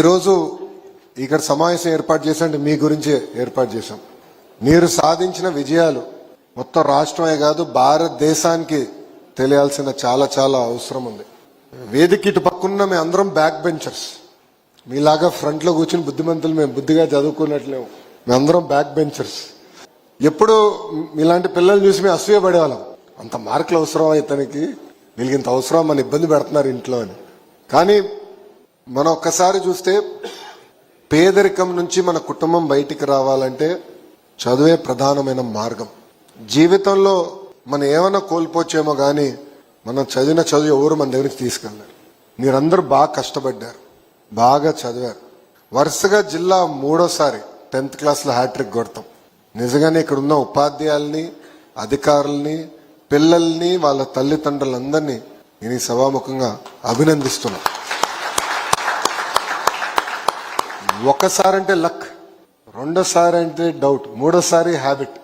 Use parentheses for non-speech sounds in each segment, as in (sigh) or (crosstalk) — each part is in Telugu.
ఈరోజు ఇక్కడ సమావేశం ఏర్పాటు చేసంటే మీ గురించి ఏర్పాటు చేశాం. మీరు సాధించిన విజయాలు మొత్తం రాష్ట్రమే కాదు భారతదేశానికి తెలియాల్సిన చాలా చాలా అవసరం ఉంది. వేదిక ఇటు పక్కన్న మేము అందరం బ్యాక్ బెంచర్స్. మీలాగా ఫ్రంట్లో కూర్చుని బుద్ధిమంతులు మేము బుద్ధిగా చదువుకున్నట్లేము. మేమందరం బ్యాక్ బెంచర్స్. ఎప్పుడు మీలాంటి పిల్లల్ని చూసి మేము అసూయపడేవాళ్ళం అంత మార్కులు అవసరం ఇతనికి? వీళ్ళకి ఇంత అవసరం మన ఇబ్బంది పెడుతున్నారు ఇంట్లో అని. కానీ మనం ఒక్కసారి చూస్తే పేదరికం నుంచి మన కుటుంబం బయటికి రావాలంటే చదువే ప్రధానమైన మార్గం. జీవితంలో మనం ఏమైనా కోల్పోవచ్చేమో కానీ మనం చదివిన చదువు ఎవరు మన దగ్గరికి తీసుకెళ్ళారు మీరందరూ బాగా కష్టపడ్డారు. బాగా చదివారు. వరుసగా జిల్లా మూడోసారి టెన్త్ క్లాస్లో హ్యాట్రిక్ కొడతాం. నిజంగానే ఇక్కడ ఉన్న ఉపాధ్యాయుల్ని అధికారుల్ని పిల్లల్ని వాళ్ళ తల్లిదండ్రులందరినీ నేను ఈ సభాముఖంగా అభినందిస్తున్నాను. ఒకసారి అంటే లక్ రెండోసారి అంటే డౌట్ మూడోసారి హ్యాబిట్.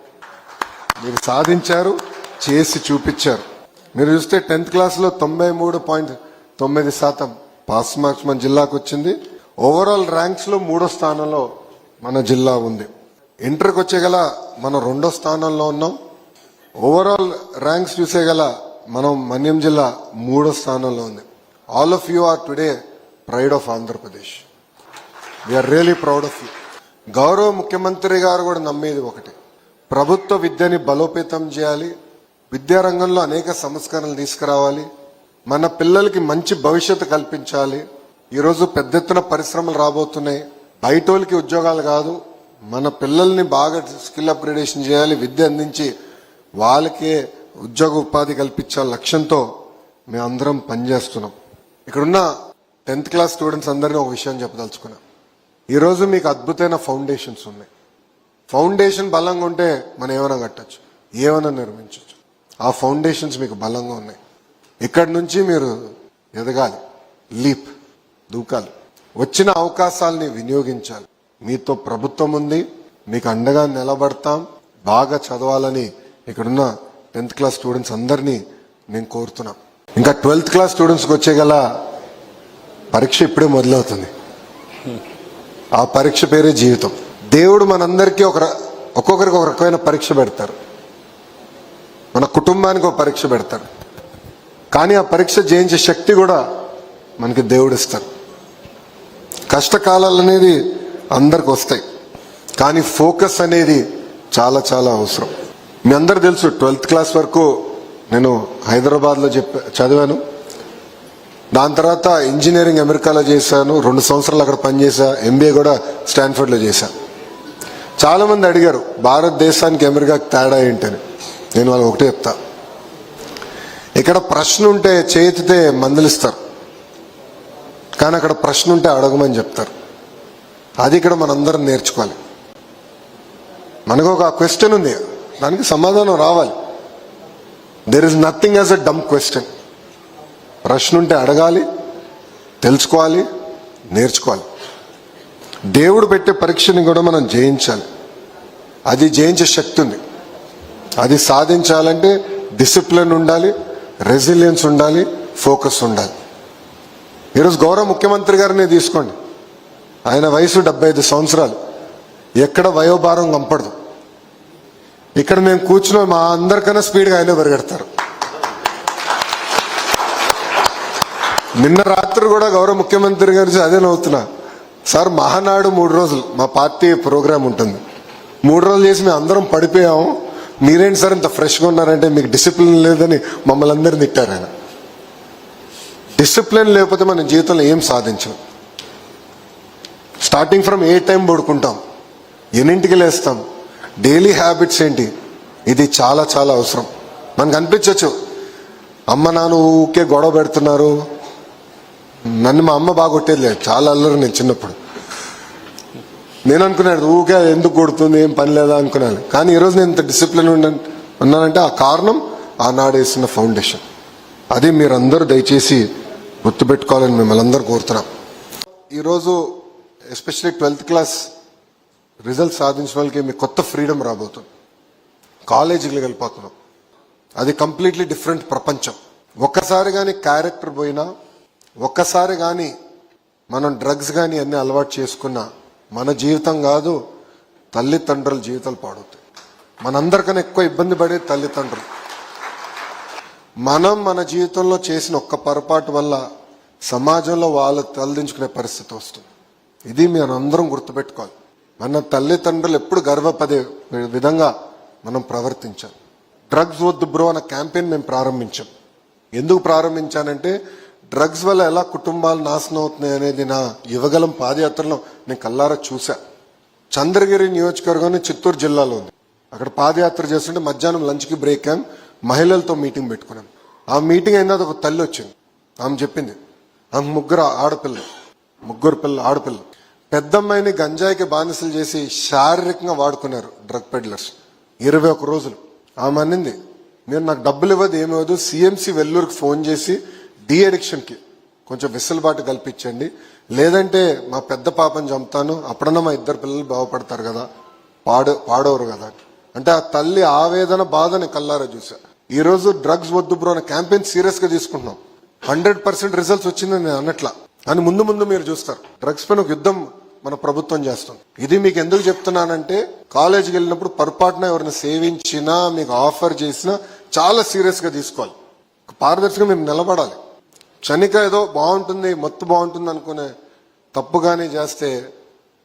మీరు సాధించారు చేసి చూపించారు. మీరు చూస్తే టెన్త్ క్లాస్లో తొంభై మూడు పాయింట్ తొమ్మిది శాతం పాస్ మార్క్స్ మన జిల్లాకు వచ్చింది. ఓవరాల్ ర్యాంక్స్లో మూడో స్థానంలో మన జిల్లా ఉంది. ఇంటర్కి వచ్చే గల మనం రెండో స్థానంలో ఉన్నాం. ఓవరాల్ ర్యాంక్స్ చూసే గల మనం మన్యం జిల్లా మూడో స్థానంలో ఉంది. All of you are today pride of Andhra Pradesh we are really proud of you గౌరవ ముఖ్యమంత్రి గారు కూడా నమ్మేది ఒకటి. ప్రభుత్వ విద్యని బలోపేతం చేయాలి విద్యారంగంలో అనేక సంస్కరణలు తీసుకురావాలి మన పిల్లలకి మంచి భవిష్యత్తు కల్పించాలి. ఈరోజు పెద్ద ఎత్తున పరిశ్రమలు రాబోతున్నాయి. బయటోళ్ళకి ఉద్యోగాలు కాదు మన పిల్లల్ని బాగా స్కిల్ అప్గ్రేడేషన్ చేయాలి విద్య అందించి వాళ్ళకే ఉద్యోగ ఉపాధి కల్పించాలి లక్ష్యంతో మేమందరం పనిచేస్తున్నాం. ఇక్కడున్న టెన్త్ క్లాస్ స్టూడెంట్స్ అందరినీ ఒక విషయం చెప్పదలుచుకున్నాం. ఈరోజు మీకు అద్భుతమైన ఫౌండేషన్స్ ఉన్నాయి. ఫౌండేషన్ బలంగా ఉంటే మనం ఏమైనా కట్టచ్చు ఏమైనా నిర్మించవచ్చు ఆ ఫౌండేషన్స్ మీకు బలంగా ఉన్నాయి. ఇక్కడి నుంచి మీరు ఎదగాలి లీప్ దూకాలి. వచ్చిన అవకాశాలని వినియోగించాలి. మీతో ప్రభుత్వం ఉంది మీకు అండగా నిలబడతాం బాగా చదవాలని ఇక్కడున్న టెన్త్ క్లాస్ స్టూడెంట్స్ అందరినీ నేను కోరుతున్నా ఇంకా ట్వెల్త్ క్లాస్ స్టూడెంట్స్కి వచ్చే గల పరీక్ష ఇప్పుడే మొదలవుతుంది. ఆ పరీక్ష పేరే జీవితం. దేవుడు మనందరికీ ఒక ఒక్కొక్కరికి ఒక రకమైన పరీక్ష పెడతారు. మన కుటుంబానికి ఒక పరీక్ష పెడతారు. కానీ ఆ పరీక్ష జయించే శక్తి కూడా మనకి దేవుడు ఇస్తారు కష్టకాలాలు అనేది అందరికి వస్తాయి. కానీ ఫోకస్ అనేది చాలా చాలా అవసరం. మీ అందరు తెలుసు ట్వెల్త్ క్లాస్ వరకు నేను హైదరాబాద్లో చెప్ప చదివాను. దాని తర్వాత ఇంజనీరింగ్ అమెరికాలో చేశాను రెండు సంవత్సరాలు అక్కడ పనిచేసా ఎంబీఏ కూడా స్టాన్ఫర్డ్లో చేశా. చాలా మంది అడిగారు భారతదేశానికి అమెరికాకి తేడా ఏంటని? నేను వాళ్ళకి ఒకటే చెప్తా. ఇక్కడ ప్రశ్న ఉంటే చేతితే మందలిస్తారు. కానీ అక్కడ ప్రశ్న ఉంటే అడగమని చెప్తారు. అది ఇక్కడ మనందరం నేర్చుకోవాలి. మనకు ఒక క్వశ్చన్ ఉంది. దానికి సమాధానం రావాలి. There is nothing as a dumb question ప్రశ్న ఉంటే అడగాలి తెలుసుకోవాలి నేర్చుకోవాలి. దేవుడు పెట్టే పరీక్షని కూడా మనం జయించాలి. అది జయించే శక్తి ఉంది. అది సాధించాలంటే డిసిప్లిన్ ఉండాలి రెసిలియన్స్ ఉండాలి ఫోకస్ ఉండాలి. ఈరోజు గౌరవ ముఖ్యమంత్రి గారిని తీసుకోండి. ఆయన వయసు డెబ్బై ఐదు సంవత్సరాలు. ఎక్కడ వయోభారం కంపడదు ఇక్కడ మేము కూర్చున్న మా అందరికన్నా స్పీడ్గా ఆయన పరిగెడతారు. నిన్న రాత్రి కూడా గౌరవ ముఖ్యమంత్రి గారి అదే నవ్వుతున్నా. సార్ మహానాడు మూడు రోజులు మా పార్టీ ప్రోగ్రామ్ ఉంటుంది. మూడు రోజులు చేసి మేము అందరం పడిపోయాము. మీరేంటి సార్ ఇంత ఫ్రెష్గా ఉన్నారంటే మీకు డిసిప్లిన్ లేదని మమ్మల్ని అందరిని తిట్టారు ఆయన. డిసిప్లిన్ లేకపోతే మన జీవితంలో ఏం సాధించం? స్టార్టింగ్ ఫ్రమ్ ఏ టైం పడుకుంటాం? ఎన్నింటికి లేస్తాం? డైలీ హ్యాబిట్స్ ఏంటి? ఇది చాలా చాలా అవసరం. మనకు అనిపించవచ్చు అమ్మ నాన్న ఊకే గొడవ పెడుతున్నారు. నన్ను మా అమ్మ బాగా కొట్టేది లేదు చాలా అల్లరు నేను చిన్నప్పుడు. నేను అనుకున్నాను ఊకే ఎందుకు కొడుతుంది ఏం పని లేదా అనుకున్నాను. కానీ ఈరోజు నేను ఇంత డిసిప్లిన్ ఉన్నానంటే ఆ కారణం ఆనాడు వేసిన ఫౌండేషన్ అది మీరందరూ దయచేసి గుర్తుపెట్టుకోవాలని మిమ్మల్ని అందరూ కోరుతున్నాం. ఈరోజు ఎస్పెషల్లీ ట్వెల్త్ క్లాస్ రిజల్ట్ సాధించిన వాళ్ళకి మీకు కొత్త ఫ్రీడమ్ రాబోతుంది. కాలేజీకి వెళ్ళిపోతున్నాం. అది కంప్లీట్లీ డిఫరెంట్ ప్రపంచం. ఒక్కసారి కానీ క్యారెక్టర్ పోయినా ఒక్కసారి కానీ మనం డ్రగ్స్ కానీ అన్ని అలవాటు చేసుకున్నా మన జీవితం కాదు తల్లిదండ్రుల జీవితాలు పాడవుతాయి. మనందరికన్నా ఎక్కువ ఇబ్బంది పడేది తల్లిదండ్రులు. మనం మన జీవితంలో చేసిన ఒక్క పొరపాటు వల్ల సమాజంలో వాళ్ళు తలదించుకునే పరిస్థితి వస్తుంది. ఇది మీరు అందరం గుర్తుపెట్టుకోవాలి. మన తల్లిదండ్రులు ఎప్పుడు గర్వపడే విధంగా మనం ప్రవర్తించాలి. డ్రగ్స్ వద్దు బ్రో అన్న క్యాంపెయిన్ మేము ప్రారంభించాం. ఎందుకు ప్రారంభించానంటే డ్రగ్స్ వల్ల ఎలా కుటుంబాలు నాశనం అవుతున్నాయి అనేది నా యువగలం పాదయాత్రలో నేను కల్లారా చూసా చంద్రగిరి నియోజకవర్గం చిత్తూరు జిల్లాలో ఉంది. అక్కడ పాదయాత్ర చేస్తుంటే మధ్యాహ్నం లంచ్కి బ్రేక్ అయ్యాం. మహిళలతో మీటింగ్ పెట్టుకున్నాం. ఆ మీటింగ్ అయిన ఒక తల్లి వచ్చింది. ఆమె చెప్పింది ఆమె ముగ్గురు ఆడపిల్లలు ముగ్గురు పిల్లలు ఆడపిల్లలు. పెద్దమ్మాయిని గంజాయికి బానిసలు చేసి శారీరకంగా వాడుకున్నారు డ్రగ్ పెడ్లర్స్. ఇరవై ఒక రోజులు. ఆమె అనింది మీరు నాకు డబ్బులు ఇవ్వదు ఏమి ఇవ్వదు. సిఎంసి వెల్లూరుకి ఫోన్ చేసి డి అడిక్షన్కి కొంచెం వెసులుబాటు కల్పించండి. లేదంటే మా పెద్ద పాపని చంపుతాను అప్పుడన్నా మా ఇద్దరు పిల్లలు బాగుపడతారు కదా పాడు పాడవరు కదా. అంటే ఆ తల్లి ఆవేదన బాధని కల్లారా చూసా. ఈ రోజు డ్రగ్స్ వద్దు బ్రో అనే క్యాంపెయిన్ సీరియస్గా తీసుకుంటున్నాం. హండ్రెడ్ పర్సెంట్ రిజల్ట్స్ వచ్చిందని నేను అన్నట్లా అని ముందు ముందు మీరు చూస్తారు. డ్రగ్స్ పైన ఒక యుద్ధం మన ప్రభుత్వం చేస్తుంది. ఇది మీకు ఎందుకు చెప్తున్నానంటే కాలేజీకి వెళ్ళినప్పుడు పొరపాటున ఎవరిని సేవించినా మీకు ఆఫర్ చేసినా చాలా సీరియస్గా తీసుకోవాలి. పారదర్శకంగా మీరు నిలబడాలి. క్షణిక ఏదో బాగుంటుంది మత్తు బాగుంటుంది అనుకునే తప్పుగానే చేస్తే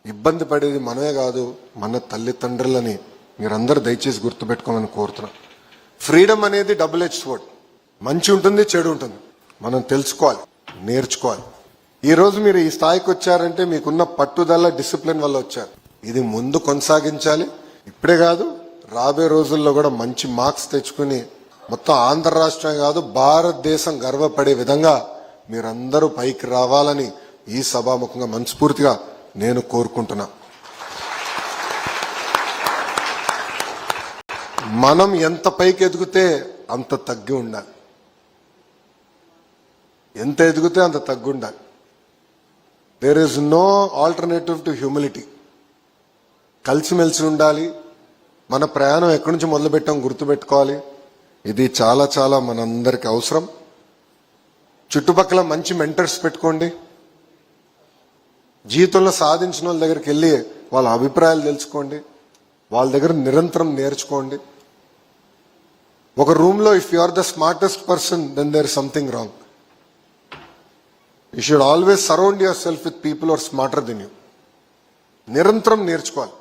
ఇబ్బంది పడేది మనమే కాదు మన తల్లిదండ్రులని మీరందరూ దయచేసి గుర్తుపెట్టుకోమని కోరుతున్నా. ఫ్రీడమ్ అనేది డబుల్ హెచ్ వర్డ్ మంచి ఉంటుంది చెడు ఉంటుంది. మనం తెలుసుకోవాలి నేర్చుకోవాలి. ఈ రోజు మీరు ఈ స్థాయికి వచ్చారంటే మీకున్న పట్టుదల డిసిప్లిన్ వల్ల వచ్చారు. ఇది ముందు కొనసాగించాలి. ఇప్పుడే కాదు రాబోయే రోజుల్లో కూడా మంచి మార్క్స్ తెచ్చుకుని మొత్తం ఆంధ్ర రాష్ట్రమే కాదు భారతదేశం గర్వపడే విధంగా మీరందరూ పైకి రావాలని ఈ సభాముఖంగా మనస్ఫూర్తిగా నేను కోరుకుంటున్నా. మనం ఎంత పైకి ఎదిగితే అంత తగ్గి ఉండాలి. ఎంత ఎదిగితే అంత తగ్గి ఉండాలి. There is no alternative to humility కలిసిమెలిసి ఉండాలి. మన ప్రయాణం ఎక్కడి నుంచి మొదలుపెట్టాం గుర్తుపెట్టుకోవాలి. ఇది చాలా చాలా మనందరికి అవసరం. చుట్టుపక్కల మంచి మెంటర్స్ పెట్టుకోండి. జీవితంలో సాధించిన వాళ్ళ దగ్గరికి వెళ్ళి వాళ్ళ అభిప్రాయాలు తెలుసుకోండి. వాళ్ళ దగ్గర నిరంతరం నేర్చుకోండి. ఒక రూమ్లో if you are the smartest person then there something wrong you should always surround yourself with people are smarter than you నిరంతరం నేర్చుకోవాలి.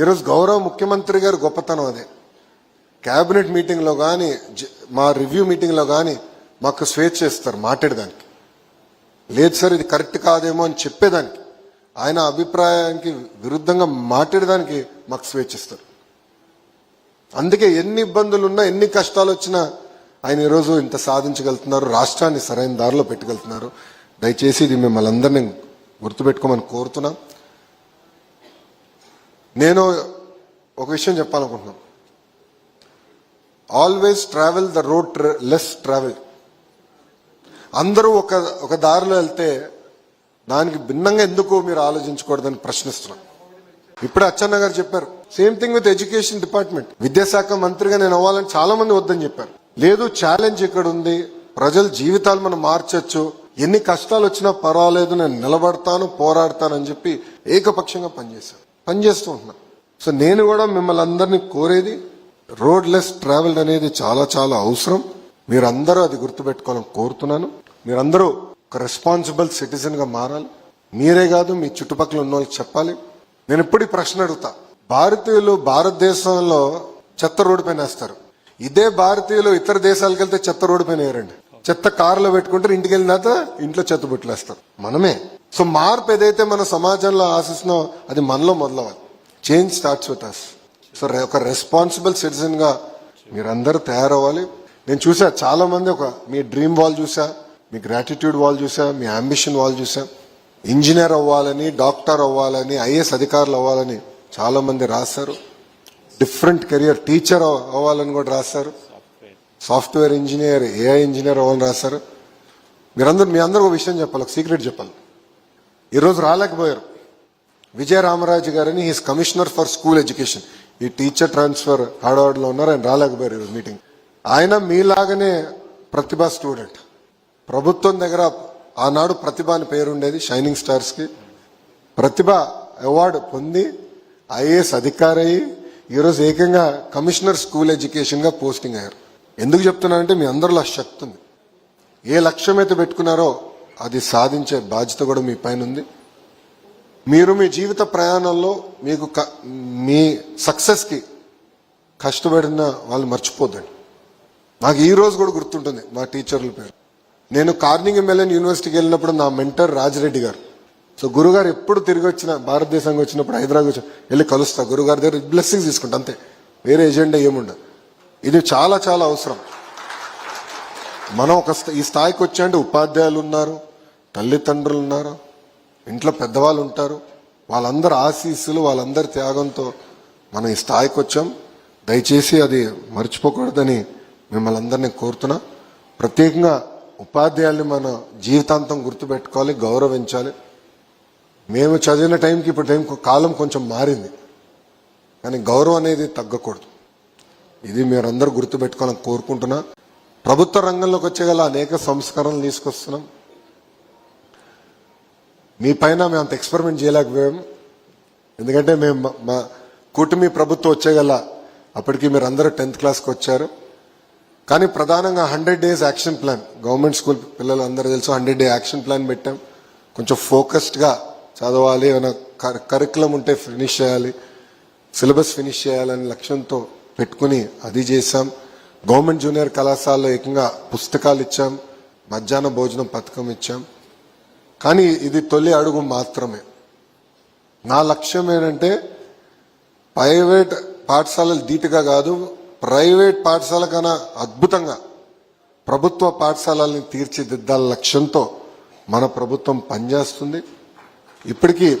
ఈరోజు గౌరవ ముఖ్యమంత్రి గారు గొప్పతనం అదే. క్యాబినెట్ మీటింగ్లో కానీ మా రివ్యూ మీటింగ్లో కానీ మాకు స్వేచ్ఛ ఇస్తారు మాట్లాడేదానికి. లేదు సార్ ఇది కరెక్ట్ కాదేమో అని చెప్పేదానికి. ఆయన అభిప్రాయానికి విరుద్ధంగా మాట్లాడేదానికి మాకు స్వేచ్ఛ ఇస్తారు. అందుకే ఎన్ని ఇబ్బందులు ఉన్నా ఎన్ని కష్టాలు వచ్చినా ఆయన ఈరోజు ఇంత సాధించగలుగుతున్నారు రాష్ట్రాన్ని సరైన దారిలో పెట్టగలుగుతున్నారు దయచేసి ఇది మిమ్మల్ని అందరినీ గుర్తుపెట్టుకోమని కోరుతున్నాం. నేను ఒక విషయం చెప్పాలనుకుంటున్నాను. Always travel the road less travel అందరూ ఒక ఒక దారిలో వెళ్తే దానికి భిన్నంగా ఎందుకు మీరు ఆలోచించకూడదని ప్రశ్నిస్తున్నాం. ఇప్పుడే అచ్చన్న గారు చెప్పారు same thing with education department విద్యాశాఖ మంత్రిగా నేను అవ్వాలని చాలా మంది వద్దని చెప్పారు. లేదు ఛాలెంజ్ ఇక్కడ ఉంది? ప్రజల జీవితాలు మనం మార్చొచ్చు. ఎన్ని కష్టాలు వచ్చినా పర్వాలేదు నేను నిలబడతాను పోరాడతానని చెప్పి ఏకపక్షంగా పనిచేశాను పనిచేస్తూ ఉంటున్నాను సో నేను కూడా మిమ్మల్ని అందరినీ కోరేది రోడ్ లెస్ ట్రావెల్ అనేది చాలా చాలా అవసరం. మీరందరూ అది గుర్తుపెట్టుకోవాలని కోరుతున్నాను. మీరందరూ ఒక రెస్పాన్సిబుల్ సిటిజన్గా మారాలి. మీరే కాదు మీ చుట్టుపక్కల ఉన్న వాళ్ళకి చెప్పాలి. నేను ఎప్పుడు ప్రశ్న అడుగుతా. భారతీయులు భారతదేశంలో చెత్త రోడ్డు పైన వేస్తారు. ఇదే భారతీయులు ఇతర దేశాలకు వెళ్తే చెత్త రోడ్డు పైన వేయరండి. చెత్త కారులో పెట్టుకుంటారు ఇంటికి వెళ్ళిన తర్వాత ఇంట్లో చెత్త బుట్టలేస్తారు మనమే. సో మార్పు ఏదైతే మన సమాజంలో ఆశిస్తున్నామో అది మనలో మొదలవ్వాలి. Change starts with us so ఒక రెస్పాన్సిబుల్ సిటిజన్గా మీరందరూ తయారవ్వాలి. నేను చూసా చాలా మంది ఒక మీ డ్రీమ్ వాల్ చూసా మీ గ్రాటిట్యూడ్ వాల్ చూసా మీ అంబిషన్ వాల్ చూసా. ఇంజనీర్ అవ్వాలని డాక్టర్ అవ్వాలని ఐఏఎస్ అధికారులు అవ్వాలని చాలా మంది రాశారు డిఫరెంట్ కెరియర్ టీచర్ అవ్వాలని కూడా రాస్తారు. సాఫ్ట్వేర్ ఇంజనీర్ ఏఐ ఇంజనీర్ అవ్వాలని రాశారు మీరందరూ మీ అందరూ ఒక విషయం చెప్పాలి ఒక సీక్రెట్ చెప్పాలి. ఈరోజు రాలేకపోయారు. విజయ రామరాజు గారని he's commissioner for school education ఈ టీచర్ ట్రాన్స్ఫర్ హార్డ్వార్డ్లో ఉన్నారు ఆయన రాలేకపోయారు మీటింగ్ ఆయన మీలాగనే ప్రతిభ స్టూడెంట్ ప్రభుత్వం దగ్గర ఆనాడు ప్రతిభ అని పేరు ఉండేది షైనింగ్ స్టార్స్కి ప్రతిభ అవార్డు పొంది ఐఏఎస్ అధికారి అయ్యి ఈరోజు ఏకంగా కమిషనర్ స్కూల్ ఎడ్యుకేషన్గా పోస్టింగ్ అయ్యారు. ఎందుకు చెప్తున్నానంటే మీ అందరిలో శక్తి ఉంది. ఏ లక్ష్యం అయితే పెట్టుకున్నారో అది సాధించే బాధ్యత కూడా మీ పైన ఉంది. మీరు మీ జీవిత ప్రయాణంలో మీకు క- మీ సక్సెస్కి కష్టపడిన వాళ్ళు మర్చిపోద్దండి. నాకు ఈ రోజు కూడా గుర్తుంటుంది మా టీచర్ల పేరు. నేను కార్నింగ్ మెలన్ యూనివర్సిటీకి వెళ్ళినప్పుడు నా మెంటర్ రాజిరెడ్డి గారు. సో గురుగారు ఎప్పుడు తిరిగి వచ్చిన భారతదేశానికి వచ్చినప్పుడు హైదరాబాద్ వచ్చి వెళ్ళి కలుస్తా. గురుగారి దగ్గర బ్లెస్సింగ్స్ తీసుకుంటా అంతే. వేరే ఎజెండా ఏముండదు ఇది చాలా చాలా అవసరం. మనం ఒక ఈ స్థాయికి వచ్చాయంటే ఉపాధ్యాయులు ఉన్నారు తల్లిదండ్రులు ఉన్నారు ఇంట్లో పెద్దవాళ్ళు ఉంటారు. వాళ్ళందరి ఆశీస్సులు వాళ్ళందరి త్యాగంతో మనం ఈ స్థాయికి వచ్చాం. దయచేసి అది మర్చిపోకూడదని మిమ్మల్ని అందరినీ కోరుతున్నా. ప్రత్యేకంగా ఉపాధ్యాయుల్ని మన జీవితాంతం గుర్తుపెట్టుకోవాలి గౌరవించాలి. మేము చదివిన టైంకి ఇప్పుడు టైం కాలం కొంచెం మారింది. కానీ గౌరవం అనేది తగ్గకూడదు. ఇది మీరందరూ గుర్తుపెట్టుకోవాలని కోరుకుంటున్నా. ప్రభుత్వ రంగంలోకి వచ్చేగల అనేక సంస్కరణలు తీసుకొస్తున్నాం. మీ పైన మేము అంత ఎక్స్పెరిమెంట్ చేయలేకపోయాం. ఎందుకంటే మేము మా- మా కూటమి ప్రభుత్వం వచ్చేగల అప్పటికి మీరు అందరూ టెన్త్ క్లాస్కి వచ్చారు. కానీ ప్రధానంగా hundred days action plan government school పిల్లలు అందరూ తెలుసు హండ్రెడ్ డే యాక్షన్ ప్లాన్ పెట్టాం. కొంచెం ఫోకస్డ్గా చదవాలి ఏమైనా కరికులం ఉంటే ఫినిష్ చేయాలి సిలబస్ ఫినిష్ చేయాలనే లక్ష్యంతో పెట్టుకుని అది చేశాం. గవర్నమెంట్ జూనియర్ కళాశాలలో ఏకంగా పుస్తకాలు ఇచ్చాం. మధ్యాహ్న భోజనం పథకం ఇచ్చాం. కానీ ఇది తొలి అడుగు మాత్రమే. నా లక్ష్యం ఏంటంటే ప్రైవేట్ పాఠశాలలు ధీటుగా కాదు ప్రైవేట్ పాఠశాల కన్నా అద్భుతంగా ప్రభుత్వ పాఠశాలల్ని తీర్చిదిద్దాల లక్ష్యంతో మన ప్రభుత్వం పనిచేస్తుంది. ఇప్పటికీ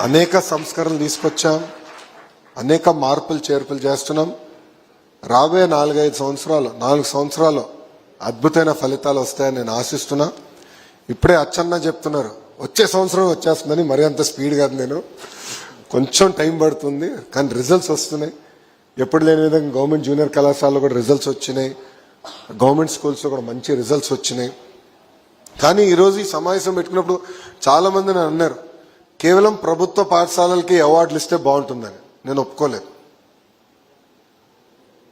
అనేక సంస్కరణలు తీసుకొచ్చాం అనేక మార్పులు చేర్పులు చేస్తున్నాం. రాబోయే నాలుగైదు సంవత్సరాలు నాలుగు సంవత్సరాలు అద్భుతమైన ఫలితాలు వస్తాయని నేను ఆశిస్తున్నా. ఇప్పుడే అచ్చన్న చెప్తున్నారు వచ్చే సంవత్సరం వచ్చేస్తుందని మరి అంత స్పీడ్ కాదు నేను. కొంచెం టైం పడుతుంది కానీ రిజల్ట్స్ వస్తున్నాయి. ఎప్పుడు లేని విధంగా గవర్నమెంట్ జూనియర్ కళాశాలలో కూడా రిజల్ట్స్ వచ్చినాయి. గవర్నమెంట్ స్కూల్స్లో కూడా మంచి రిజల్ట్స్ వచ్చినాయి. కానీ ఈరోజు ఈ సమావేశం పెట్టుకున్నప్పుడు చాలామంది నన్ను అన్నారు కేవలం ప్రభుత్వ పాఠశాలలకి అవార్డులు ఇస్తే బాగుంటుందని. నేను ఒప్పుకోలేదు.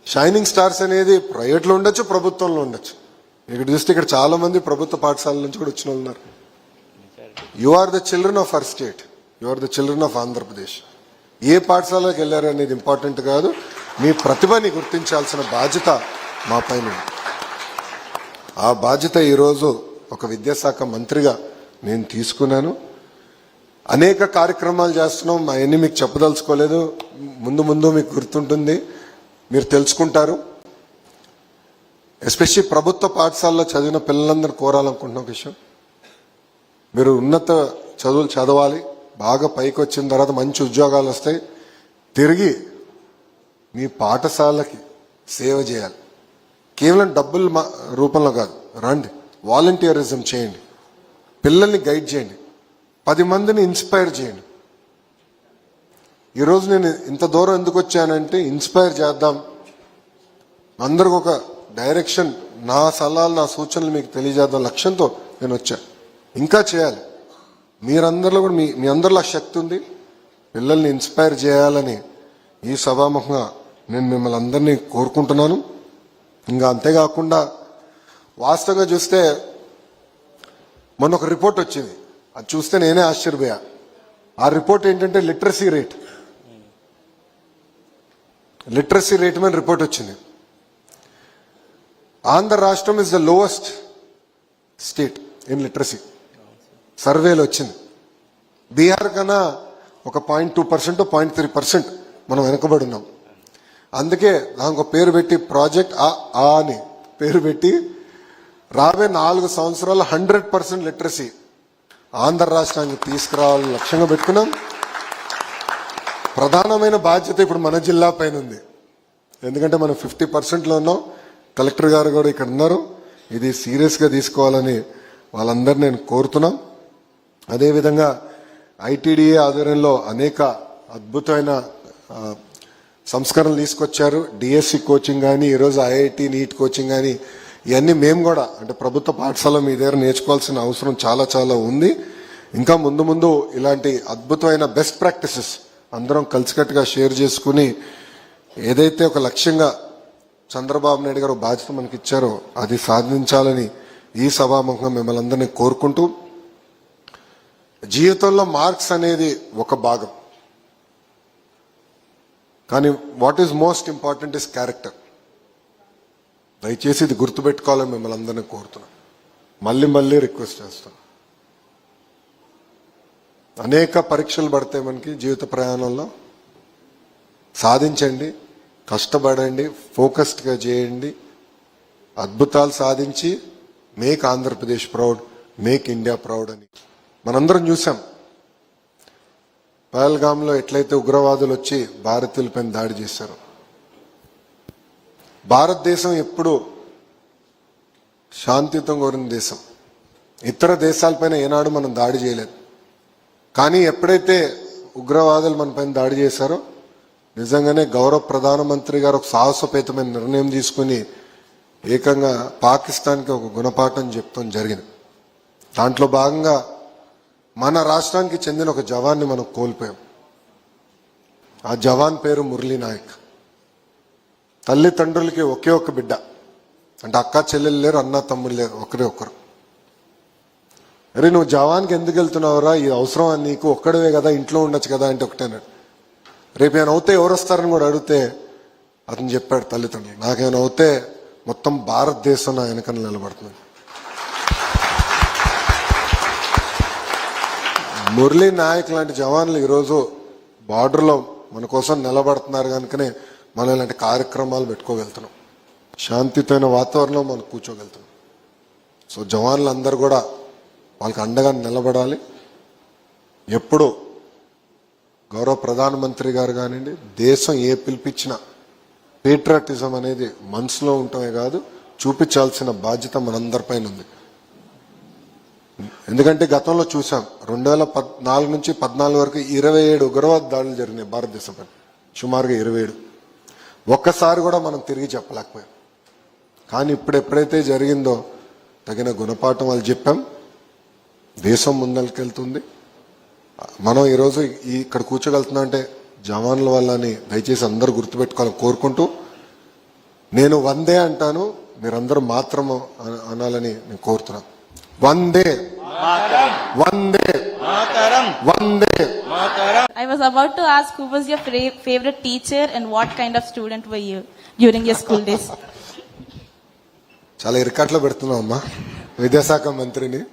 షైనింగ్ స్టార్స్ అనేది ప్రైవేట్లో ఉండొచ్చు ప్రభుత్వంలో ఉండొచ్చు. ఇక్కడ చూస్తే ఇక్కడ చాలా మంది ప్రభుత్వ పాఠశాల నుంచి కూడా వచ్చిన వాళ్ళు ఉన్నారు. You are the children of our state you are the children of Andhra Pradesh ఏ పాఠశాలకు వెళ్ళారు అనేది ఇంపార్టెంట్ కాదు. మీ ప్రతిభని గుర్తించాల్సిన బాధ్యత మా పైన ఉంది. ఆ బాధ్యత ఈరోజు ఒక విద్యాశాఖ మంత్రిగా నేను తీసుకున్నాను. అనేక కార్యక్రమాలు చేస్తున్నాం. మా అన్ని మీకు చెప్పదలుచుకోలేదు. ముందు ముందు మీకు గుర్తుంటుంది. మీరు తెలుసుకుంటారు. ఎస్పెషలీ ప్రభుత్వ పాఠశాలలో చదివిన పిల్లలందరూ కోరాలనుకుంటున్న ఒక విషయం. మీరు ఉన్నత చదువులు చదవాలి బాగా పైకి వచ్చిన తర్వాత మంచి ఉద్యోగాలు వస్తాయి. తిరిగి మీ పాఠశాలకి సేవ చేయాలి. కేవలం డబ్బుల మా- రూపంలో కాదు రండి వాలంటీరిజం చేయండి. పిల్లల్ని గైడ్ చేయండి. పది మందిని ఇన్స్పైర్ చేయండి. ఈరోజు నేను ఇంత దూరం ఎందుకు వచ్చానంటే ఇన్స్పైర్ చేద్దాం. అందరికి ఒక డైరెక్షన్ నా సలహాలు నా సూచనలు మీకు తెలియజేద్దాం లక్ష్యంతో నేను వచ్చా. ఇంకా చేయాలి. మీరందరిలో కూడా మీ మీ అందరిలో ఆ శక్తి ఉంది. పిల్లల్ని ఇన్స్పైర్ చేయాలని ఈ సభాముఖంగా నేను మిమ్మల్ని అందరినీ కోరుకుంటున్నాను. ఇంకా అంతేకాకుండా వాస్తవంగా చూస్తే మొన్న ఒక రిపోర్ట్ వచ్చింది. అది చూస్తే నేనే ఆశ్చర్యపోయా. ఆ రిపోర్ట్ ఏంటంటే లిటరసీ రేట్. లిటరసీ రేట్ మీద రిపోర్ట్ వచ్చింది. ఆంధ్ర రాష్ట్రం is the lowest state in literacy సర్వేలో వచ్చింది. బీహార్ కన్నా ఒక point two percent point three percent మనం వెనకబడి ఉన్నాం. అందుకే దానికి ఒక పేరు పెట్టి ప్రాజెక్ట్ ఆ ఆ అని పేరు పెట్టి రాబోయే నాలుగు సంవత్సరాలు హండ్రెడ్ పర్సెంట్ లిటరసీ ఆంధ్ర రాష్ట్రానికి తీసుకురావాలని లక్ష్యంగా పెట్టుకున్నాం. ప్రధానమైన బాధ్యత ఇప్పుడు మన జిల్లా పైన ఉంది. ఎందుకంటే మనం ఫిఫ్టీ పర్సెంట్లో ఉన్నాం. కలెక్టర్ గారు కూడా ఇక్కడ ఉన్నారు. ఇది సీరియస్గా తీసుకోవాలని వాళ్ళందరూ నేను కోరుతున్నాం. అదేవిధంగా ఐటీడీఏ ఆధ్వర్యంలో అనేక అద్భుతమైన సంస్కరణలు తీసుకొచ్చారు. డిఎస్సి కోచింగ్ కానీ ఈరోజు ఐఐటి నీట్ కోచింగ్ కానీ ఇవన్నీ మేము కూడా అంటే ప్రభుత్వ పాఠశాల మీ దగ్గర నేర్చుకోవాల్సిన అవసరం చాలా చాలా ఉంది. ఇంకా ముందు ముందు ఇలాంటి అద్భుతమైన బెస్ట్ ప్రాక్టీసెస్ అందరం కలిసికట్టుగా షేర్ చేసుకుని ఏదైతే ఒక లక్ష్యంగా చంద్రబాబు నాయుడు గారు బాధ్యత మనకి ఇచ్చారో అది సాధించాలని ఈ సభాముఖంగా మిమ్మల్ని అందరినీ కోరుకుంటూ జీవితంలో మార్క్స్ అనేది ఒక భాగం. కానీ what is most important is character దయచేసి ఇది గుర్తుపెట్టుకోవాలని మిమ్మల్ని అందరినీ కోరుతున్నాను మళ్ళీ మళ్ళీ రిక్వెస్ట్ చేస్తాను అనేక పరీక్షలు పడతాయి మనకి జీవిత ప్రయాణంలో సాధించండి. కష్టపడండి ఫోకస్డ్గా చేయండి అద్భుతాలు సాధించి make Andhra Pradesh proud make India proud అని. మనందరం చూసాం పహల్గామ్లో ఎట్లయితే ఉగ్రవాదులు వచ్చి భారతీయులపైన దాడి చేశారు భారతదేశం ఎప్పుడు శాంతియుతం కోరిన దేశం. ఇతర దేశాలపైన ఏనాడు మనం దాడి చేయలేదు. కానీ ఎప్పుడైతే ఉగ్రవాదులు మన పైన దాడి చేశారో నిజంగానే గౌరవ ప్రధానమంత్రి గారు ఒక సాహసోపేతమైన నిర్ణయం తీసుకుని ఏకంగా పాకిస్తాన్కి ఒక గుణపాఠం చెప్తాం జరిగింది. దాంట్లో భాగంగా మన రాష్ట్రానికి చెందిన ఒక జవాన్ని మనం కోల్పోయాం. ఆ జవాన్ పేరు మురళీ నాయక్. తల్లిదండ్రులకి ఒకే ఒక బిడ్డ. అంటే అక్క చెల్లెలు లేరు అన్న తమ్ముడు లేరు ఒకరే ఒకరు. అరే నువ్వు జవాన్కి ఎందుకు వెళ్తున్నావురా? ఈ అవసరం అని నీకు ఒక్కడవే కదా ఇంట్లో ఉండొచ్చు కదా అంటే ఒకటేనాడు. రేపు ఏమైనా అవుతే ఎవరు వస్తారని కూడా అడిగితే అతను చెప్పాడు తల్లిదండ్రులు. నాకేమైనా అవుతే మొత్తం భారతదేశం నా వెనకన నిలబడుతుంది. మురళీ నాయక్ లాంటి జవాన్లు ఈరోజు బార్డర్లో మన కోసం నిలబడుతున్నారు కనుకనే మనం ఇలాంటి కార్యక్రమాలు పెట్టుకోగలుగుతున్నాం. శాంతితోమైన వాతావరణంలో మనం కూర్చోగలుగుతున్నాం. సో జవాన్లు అందరూ కూడా వాళ్ళకి అండగా నిలబడాలి. ఎప్పుడు గౌరవ ప్రధానమంత్రి గారు కానివ్వండి దేశం ఏ పిలిపించినా పేట్రాటిజం అనేది మనసులో ఉండటమే కాదు చూపించాల్సిన బాధ్యత మనందరిపైన ఉంది. ఎందుకంటే గతంలో చూసాం రెండు వేల పద్నాలుగు నుంచి పద్నాలుగు వరకు ఇరవై ఏడు ఉగ్రవాద దాడులు జరిగినాయి భారతదేశంపై. సుమారుగా ఇరవై ఏడు. ఒక్కసారి కూడా మనం తిరిగి చెప్పలేకపోయాం. కానీ ఇప్పుడు ఎప్పుడైతే జరిగిందో తగిన గుణపాఠం వాళ్ళు చెప్పాం దేశం ముందరికెళ్తుంది. మనం ఈరోజు ఇక్కడ కూర్చోగలుగుతున్నా అంటే జవాన్ల వల్ల అని దయచేసి అందరూ గుర్తుపెట్టుకోవాలని కోరుకుంటూ నేను వందే అంటాను మీరందరూ మాత్రం అన- అనాలని నేను కోరుతున్నాను వందే. వందే. మాతరం. వందే. was about to ask who was your fra- favorite teacher and what kind of student were you during your school days? (laughs) చాలా ఇరకాట్లో పెడుతున్నాం అమ్మా. విద్యాశాఖ మంత్రిని.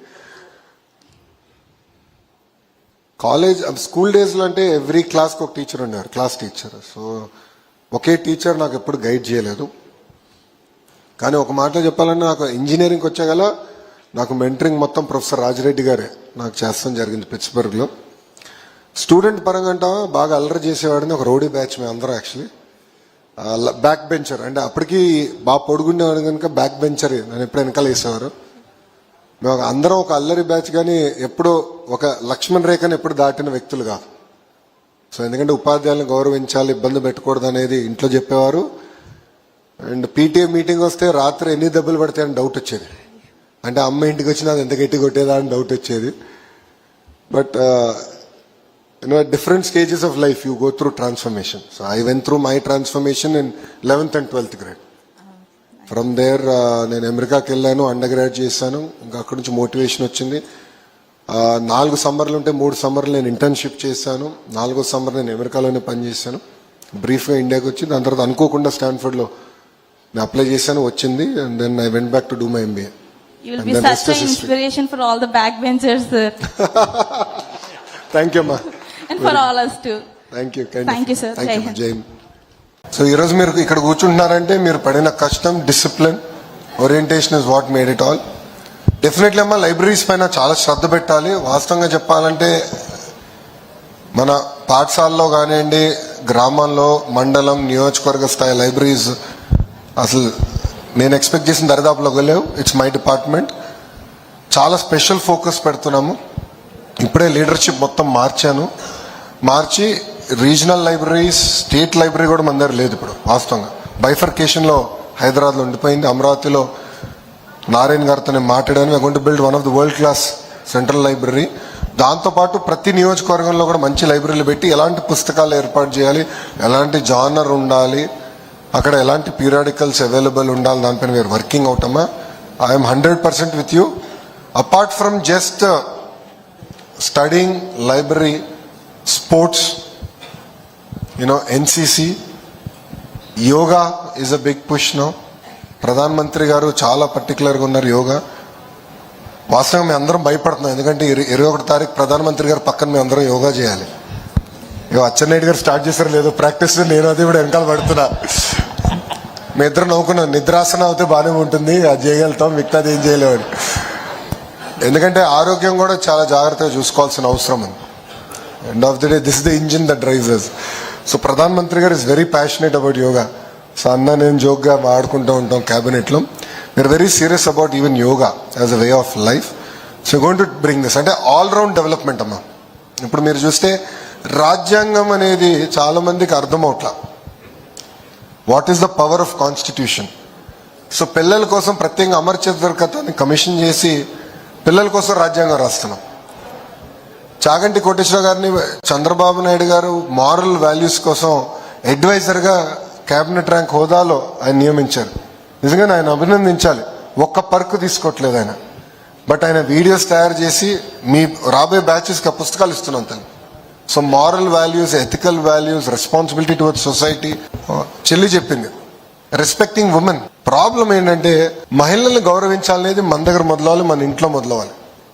కాలేజ్ స్కూల్ డేస్లో అంటే ఎవ్రీ క్లాస్కి ఒక టీచర్ ఉండేవారు క్లాస్ టీచర్. సో ఒకే టీచర్ నాకు ఎప్పుడు గైడ్ చేయలేదు. కానీ ఒక మాటలో చెప్పాలంటే నాకు ఇంజనీరింగ్కి వచ్చాగల నాకు మెంటరింగ్ మొత్తం ప్రొఫెసర్ రాజిరెడ్డి గారే నాకు చేస్తాం జరిగింది పిట్స్బర్గ్లో. స్టూడెంట్ పరంగా అంటావా బాగా అల్లరి చేసేవాడిని ఒక రౌడీ బ్యాచ్ మేము అందరం యాక్చువల్లీ. Back bencher. అంటే అప్పటికి బాగా పొడుగుండేవాడు కనుక బ్యాక్ బెంచర్. నన్ను ఎప్పుడు వెనకాల వేసేవారు. మేము అందరం ఒక అల్లరి బ్యాచ్ కానీ ఎప్పుడు ఒక లక్ష్మణ్ రేఖను ఎప్పుడు దాటిన వ్యక్తులు కాదు. సో ఎందుకంటే ఉపాధ్యాయులను గౌరవించాలి ఇబ్బంది పెట్టకూడదు అనేది ఇంట్లో చెప్పేవారు. అండ్ పీటీఏ మీటింగ్ వస్తే రాత్రి ఎన్ని దెబ్బలు పడతాయని డౌట్ వచ్చేది. అంటే అమ్మ ఇంటికి వచ్చినా అది ఎంత గట్టి కొట్టేదా అని డౌట్ వచ్చేది. But uh, you know at different stages of life you go through transformation. So i went through my transformation in 11th and 12th grade. From there నేను అమెరికాకి వెళ్ళాను అండర్ గ్రాడ్ చేశాను. ఇంకా అక్కడి నుంచి మోటివేషన్ వచ్చింది. నాలుగు సమ్మర్లు ఉంటే మూడు సమ్మర్లు నేను ఇంటర్న్షిప్ చేశాను. నాలుగో సమ్మర్ నేను అమెరికాలోనే పనిచేశాను బ్రీఫ్గా ఇండియాకి వచ్చి దాని తర్వాత అనుకోకుండా స్టాన్ఫర్డ్లో నేను అప్లై చేశాను వచ్చింది. And then I went back to do my MBA thank you అమ్మా. Thank you. జై. సో ఈరోజు మీరు ఇక్కడ కూర్చుంటున్నారంటే మీరు పడిన కష్టం discipline orientation is what made it all definitely అమ్మా లైబ్రరీస్ పైన చాలా శ్రద్ధ పెట్టాలి. వాస్తవంగా చెప్పాలంటే మన పాఠశాలలో కానివ్వండి గ్రామంలో మండలం నియోజకవర్గ స్థాయి లైబ్రరీస్ అసలు నేను ఎక్స్పెక్ట్ చేసిన దరిదాపులోకి లేవు ఇట్స్ మై డిపార్ట్మెంట్ చాలా స్పెషల్ ఫోకస్ పెడుతున్నాము. ఇప్పుడే లీడర్షిప్ మొత్తం మార్చాను. మార్చి రీజనల్ లైబ్రరీస్ స్టేట్ లైబ్రరీ కూడా మన దగ్గర లేదు ఇప్పుడు వాస్తవంగా. బైఫర్కేషన్లో హైదరాబాద్లో ఉండిపోయింది అమరావతిలో. నారాయణ గారితో నేను మాట్లాడాను going to build one of the world class central library దాంతోపాటు ప్రతి నియోజకవర్గంలో కూడా మంచి లైబ్రరీలు పెట్టి ఎలాంటి పుస్తకాలు ఏర్పాటు చేయాలి ఎలాంటి జానర్ ఉండాలి అక్కడ ఎలాంటి పీరియాడికల్స్ అవైలబుల్ ఉండాలి దానిపైన we're working అవుతామా I'm hundred percent with you apart from just studying library sports you know NCC yoga is a big push no ప్రధాన మంత్రి గారు చాలా పర్టికులర్గా ఉన్నారు యోగా వాస్తవం మేము అందరం భయపడుతున్నాం ఎందుకంటే ఇరవై ఒకటి తారీఖు ప్రధానమంత్రి గారు పక్కన మేము అందరం యోగా చేయాలి ఇక అచ్చెన్నాయుడు గారు స్టార్ట్ చేశారు లేదో ప్రాక్టీస్ నేను అది కూడా వెనకాల పడుతున్నా మీ ఇద్దరు నవ్వుకున్నాం నిద్రాసనం అయితే బాగానే ఉంటుంది అది చేయగలుగుతాం మిగతాది ఏం చేయలేమని ఎందుకంటే ఆరోగ్యం కూడా చాలా జాగ్రత్తగా చూసుకోవాల్సిన అవసరం ఉంది end of the day this the engine the drivers so ప్రధాన మంత్రి గారు is very passionate about yoga so అన్న నేను జోక్గా ఆడుకుంటూ ఉంటాం క్యాబినెట్లో we're very serious about even yoga as a way of life so going to bring this అంటే ఆల్ రౌండ్ డెవలప్మెంట్ అమ్మా. ఇప్పుడు మీరు చూస్తే రాజ్యాంగం అనేది చాలా మందికి అర్థం అవట్లా. What is the power of constitution so పిల్లల కోసం ప్రత్యేకంగా అమర్చేతర్ కథని కమిషన్ చేసి పిల్లల కోసం రాజ్యాంగం రాస్తున్నాం. చాగంటి కోటేశ్వర గారిని చంద్రబాబు నాయుడు గారు మారల్ వాల్యూస్ కోసం అడ్వైజర్గా కేబినెట్ ర్యాంక్ హోదాలో ఆయన నియమించారు. నిజంగా ఆయన అభినందించాలి. ఒక్క పర్క్ తీసుకోవట్లేదు ఆయన. బట్ ఆయన వీడియోస్ తయారు చేసి మీ రాబోయే బ్యాచెస్కి ఆ పుస్తకాలు ఇస్తున్నాం తను. So moral values ethical values responsibility toward society చెల్లి చెప్పింది. రెస్పెక్టింగ్ ఉమెన్ ప్రాబ్లం ఏంటంటే మహిళలను గౌరవించాలనేది మన దగ్గర మొదలవాలి మన ఇంట్లో మొదలవాలి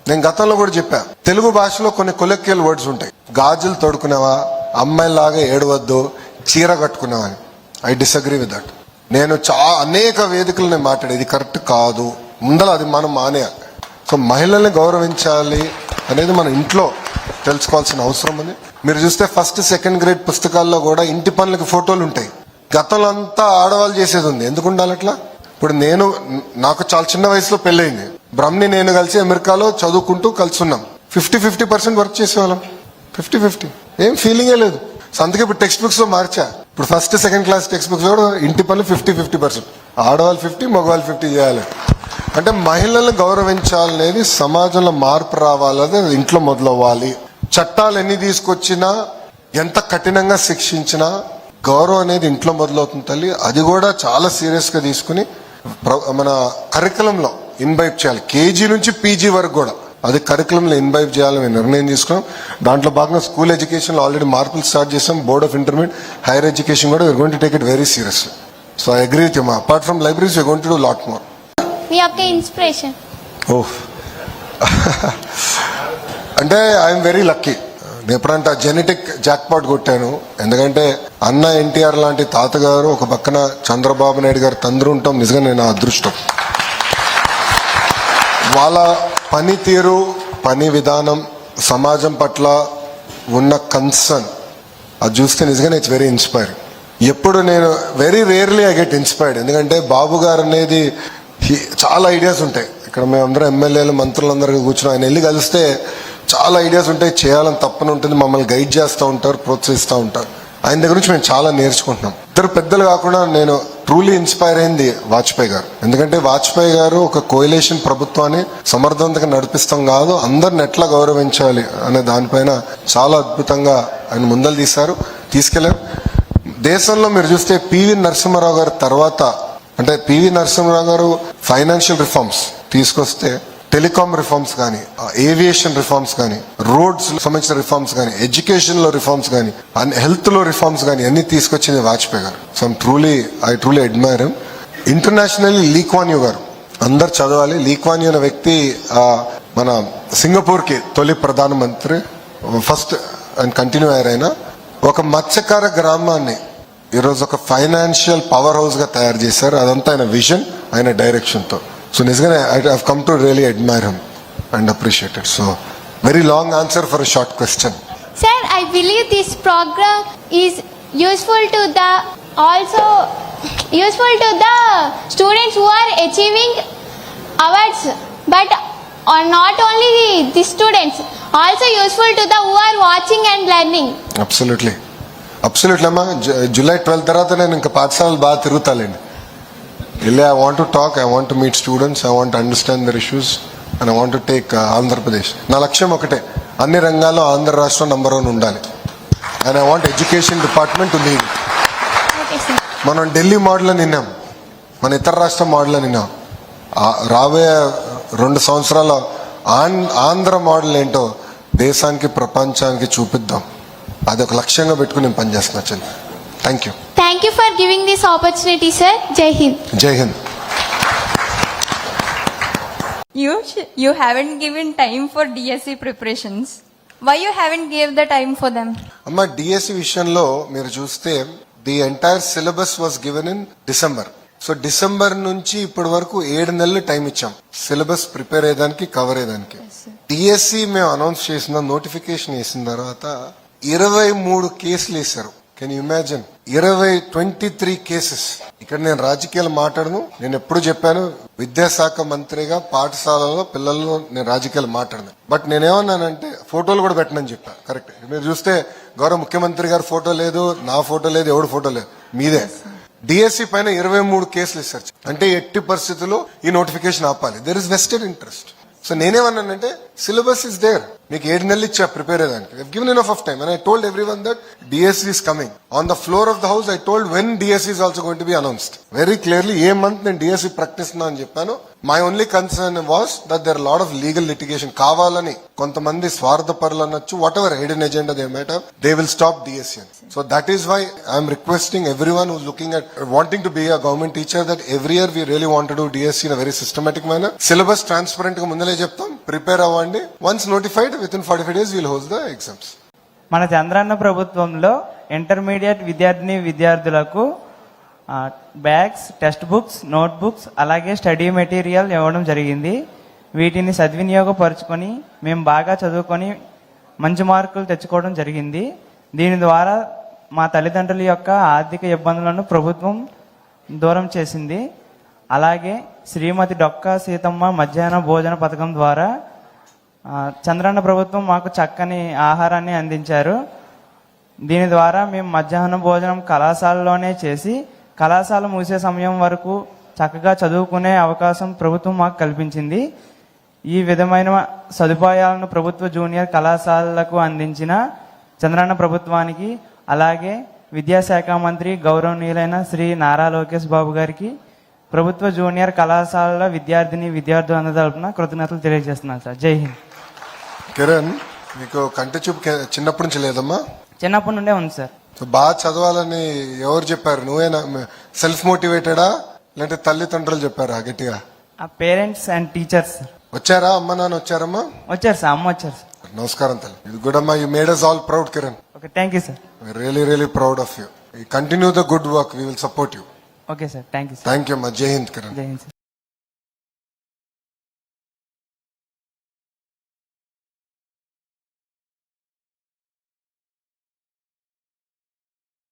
నేను గతంలో కూడా చెప్పా. తెలుగు భాషలో కొన్ని కొలెక్యువల్ వర్డ్స్ ఉంటాయి. గాజులు తొడుకునేవా అమ్మాయిలాగా ఏడవద్దు. చీర కట్టుకునేవా అని. ఐ డిసగ్రీ విత్ దట్ నేను చా అనేక వేదికలు నేను మాట్లాడేది. కరెక్ట్ కాదు. ముందల అది మనం మానేయాలి సో మహిళల్ని గౌరవించాలి అనేది మన ఇంట్లో తెలుసుకోవాల్సిన అవసరం ఉంది. మీరు చూస్తే ఫస్ట్ సెకండ్ గ్రేడ్ పుస్తకాల్లో కూడా ఇంటి పనులకి ఫోటోలు ఉంటాయి. గతంలో అంతా ఆడవాళ్ళు చేసేది ఉంది. ఎందుకు ఉండాలి అట్లా? ఇప్పుడు నేను నాకు చాలా చిన్న వయసులో పెళ్ళయింది. బ్రహ్మని నేను కలిసి అమెరికాలో చదువుకుంటూ కలిసి ఉన్నాం ఫిఫ్టీ ఫిఫ్టీ పర్సెంట్ వర్క్ చేసేవాళ్ళం. Fifty fifty. ఏం ఫీలింగే లేదు. సో అందుకే ఇప్పుడు టెక్స్ట్ బుక్స్లో మార్చా. ఇప్పుడు first second class text books కూడా ఇంటి పనులు ఫిఫ్టీ ఫిఫ్టీ పర్సెంట్. ఆడవాళ్ళు ఫిఫ్టీ మగవాళ్ళు ఫిఫ్టీ చేయాలి. అంటే మహిళలను గౌరవించాలనేది సమాజంలో మార్పు రావాలనేది అది ఇంట్లో మొదలవ్వాలి. చట్టాలు ఎన్ని తీసుకొచ్చినా ఎంత కఠినంగా శిక్షించినా గౌరవం అనేది ఇంట్లో మొదలవుతుంది తల్లి. అది కూడా చాలా సీరియస్గా తీసుకుని ప్ర- మన కరికులంలో ఇన్వైట్ చేయాలి. కేజీ నుంచి పీజీ వరకు కూడా. అది కరికులంలో ఇన్వైట్ చేయాలని మేము నిర్ణయం తీసుకున్నాం. దాంట్లో భాగంగా స్కూల్ ఎడ్యుకేషన్ ఆల్రెడీ మార్పులు స్టార్ట్ చేసాం board of intermediate higher education కూడా we're going to take it very serious so I agree with apart from libraries we're going to do lot more మీ యొక్క ఇన్స్పిరేషన్ ఓహ్ అంటే ఐఎమ్ వెరీ లక్కీ ఎప్పుడంటే జెనెటిక్ జాక్పాట్ కొట్టాను. ఎందుకంటే అన్న ఎన్టీఆర్ లాంటి తాతగారు ఒక పక్కన చంద్రబాబు నాయుడు గారు తండ్రి ఉంటాం నిజంగా నేను అదృష్టం. వాళ్ళ పనితీరు పని విధానం సమాజం పట్ల ఉన్న కన్సర్న్ అది చూస్తే నిజంగానే ఇట్స్ వెరీ ఇన్స్పైరింగ్ ఎప్పుడు నేను very rarely I get inspired ఎందుకంటే బాబు గారు అనేది చాలా ఐడియాస్ ఉంటాయి. ఇక్కడ మేమందరం ఎమ్మెల్యేలు మంత్రులందరూ కూర్చుని ఆయన వెళ్ళి కలిస్తే చాలా ఐడియాస్ ఉంటాయి. చేయాలని తప్పని ఉంటుంది. మమ్మల్ని గైడ్ చేస్తూ ఉంటారు ప్రోత్సహిస్తూ ఉంటారు. ఆయన దగ్గర నుంచి మేము చాలా నేర్చుకుంటున్నాం. ఇద్దరు పెద్దలు కాకుండా నేను ట్రూలీ ఇన్స్పైర్ అయింది వాజ్పేయి గారు. ఎందుకంటే వాజ్పేయి గారు ఒక కోయిలేషన్ ప్రభుత్వాన్ని సమర్థవంతంగా నడిపిస్తాం కాదు అందరిని ఎట్లా గౌరవించాలి అనే దానిపైన చాలా అద్భుతంగా ఆయన ముందలు తీశారు తీసుకెళ్ళారు. దేశంలో మీరు చూస్తే పివి నరసింహారావు గారి తర్వాత అంటే P V Narasimha Rao financial reforms తీసుకొస్తే టెలికాం రిఫార్మ్స్ కానీ ఏవియేషన్ రిఫార్మ్స్ కానీ రోడ్స్ సంబంధించిన రిఫార్మ్స్ కానీ ఎడ్యుకేషన్లో రిఫార్మ్స్ కానీ హెల్త్లో రిఫార్మ్స్ కానీ అన్ని తీసుకొచ్చింది Vajpayee garu. So truly I truly admire internationally Lee Kuan Yew garu. అందరు చదవాలి. లీక్వాన్యూ అనే వ్యక్తి మన సింగపూర్కి తొలి ప్రధానమంత్రి ఫస్ట్ అండ్ కంటిన్యూ అయ్యారు ఆయన ఒక మత్స్యకార గ్రామాన్ని ఈరోజు ఒక ఫైనాన్షియల్ పవర్ హౌస్గా తయారు చేశారు. అదంతా ఆయన విజన్ ఆయన డైరెక్షన్తో సో నిజంగానే I have come to really admire him and appreciated so very long answer for short question Sir, I believe this program is useful to the also useful to the students who are achieving awards, but are not only the students, also useful to the who are watching and learning. Absolutely absolutely అమ్మా జూలై ట్వెల్త్ తర్వాత నేను ఇంకా పాఠశాలలు బాగా తిరుగుతాలేండి Really, I want to talk, I want to meet students, I want to understand their issues, and I want to take uh, Andhra Pradesh నా లక్ష్యం ఒకటే అన్ని రంగాల్లో ఆంధ్ర రాష్ట్రం నంబర్ వన్ ఉండాలి. And I want education department lead మనం ఢిల్లీ మోడల్ అని విన్నాం. మన ఇతర రాష్ట్ర మోడల్ అని విన్నాం. ఆ రాబోయే రెండు సంవత్సరాల ఆన్- ఆంధ్ర మోడల్ ఏంటో దేశానికి ప్రపంచానికి చూపిద్దాం. అది ఒక లక్ష్యంగా పెట్టుకుని నేను పనిచేస్తున్నా చెల్లి. Thank you thank you for giving this opportunity sir Jai Hind Jai Hind You sh- you haven't given time for DSC preparations. Why you haven't gave the time for them? అమ్మ డిఎస్సి విషయంలో మీరు చూస్తే the entire syllabus was given in December so December నుంచి ఇప్పటి వరకు ఏడు నెలలు టైం ఇచ్చాం. సిలబస్ ప్రిపేర్ అయ్యేదానికి కవర్ అయ్యేదానికి. డిఎస్సి మేము అనౌన్స్ చేసిన నోటిఫికేషన్ వేసిన తర్వాత ఇరవై మూడు కేసులు వేశారు. కెన్ ఇమాజిన్ ఇరవై ట్వంటీ త్రీ కేసెస్ ఇక్కడ నేను రాజకీయాలు మాట్లాడను నేను ఎప్పుడు చెప్పాను విద్యాశాఖ మంత్రిగా పాఠశాలలో పిల్లల్లో నేను రాజకీయాలు మాట్లాడను. బట్ నేనేమన్నానంటే ఫోటోలు కూడా పెట్టనని చెప్పా. కరెక్ట్ మీరు చూస్తే గౌరవ ముఖ్యమంత్రి గారి ఫోటో లేదు నా ఫోటో లేదు ఎవడు ఫోటో లేదు. మీదే. డిఎస్సి పైన ఇరవై మూడు కేసులు ఇస్తారు అంటే ఎట్టి పరిస్థితుల్లో ఈ నోటిఫికేషన్ ఆపాలి. There is vested interest so నేనేమన్నానంటే సిలబస్ ఇస్ దేర్ మీకు ఏడు నెలలు ఇచ్చా ప్రిపేర్ అయ్యేదానికి. Given in of time and I told everyone that DSC is coming on the floor of the house I told when DSC is also going to be announced very clearly a month నేను డిఎస్సీ ప్రకటిస్తున్నా అని చెప్పాను. My only concern was that there lot of legal litigation కావాలని కొంతమంది స్వార్థ పరులు అనొచ్చు whatever hidden agenda they made they will stop DSC అని. So that is why I'm requesting everyone who's looking at wanting to be a government teacher that every year we really want do DSC in very systematic manner syllabus ట్రాన్స్పరెంట్గా ముందలే చెప్తాం. ప్రిపేర్ అవ్వండి. Once notified within forty five days will host the exams మన చంద్రన్న ప్రభుత్వంలో ఇంటర్మీడియట్ విద్యార్థిని విద్యార్థులకు bags text books note books అలాగే స్టడీ మెటీరియల్ ఇవ్వడం జరిగింది. వీటిని సద్వినియోగపరుచుకొని మేము బాగా చదువుకొని మంచి మార్కులు తెచ్చుకోవడం జరిగింది. దీని ద్వారా మా తల్లిదండ్రుల యొక్క ఆర్థిక ఇబ్బందులను ప్రభుత్వం దూరం చేసింది. అలాగే శ్రీమతి డొక్కా సీతమ్మ మధ్యాహ్న భోజన పథకం ద్వారా చంద్రన్న ప్రభుత్వం మాకు చక్కని ఆహారాన్ని అందించారు. దీని ద్వారా మేము మధ్యాహ్నం భోజనం కళాశాలలోనే చేసి కళాశాల మూసే సమయం వరకు చక్కగా చదువుకునే అవకాశం ప్రభుత్వం మాకు కల్పించింది. ఈ విధమైన సదుపాయాలను ప్రభుత్వ జూనియర్ కళాశాలలకు అందించిన చంద్రన్న ప్రభుత్వానికి అలాగే విద్యాశాఖ మంత్రి గౌరవనీయులైన శ్రీ నారా లోకేష్ బాబు గారికి ప్రభుత్వ జూనియర్ కళాశాలల విద్యార్థిని విద్యార్థులందరి తరపున కృతజ్ఞతలు తెలియజేస్తున్నాను సార్. జై హింద్. కిరణ్ మీకు కంటి చూపు చిన్నప్పటి నుంచి లేదమ్మా? చిన్నప్పటి నుండే ఉంది సార్. బాగా చదవాలని ఎవరు చెప్పారు? నువ్వేనా? సెల్ఫ్ మోటివేటెడా లేదంటే తల్లిదండ్రులు చెప్పారా గట్టిగా? ఆ పేరెంట్స్ అండ్ టీచర్స్. వచ్చారా? అమ్మ నాన్న వచ్చారమ్మా? వచ్చారు సార్ అమ్మ వచ్చారు సార్. నమస్కారం తల్లి. ఇది గుడ్ అమ్మా. You made us all proud Kiran okay thank you sir really really proud of you continue the good work we will support you okay sir. Thank you thank you అమ్మా. జై హింద్ కిరణ్. జై హింద్ సార్.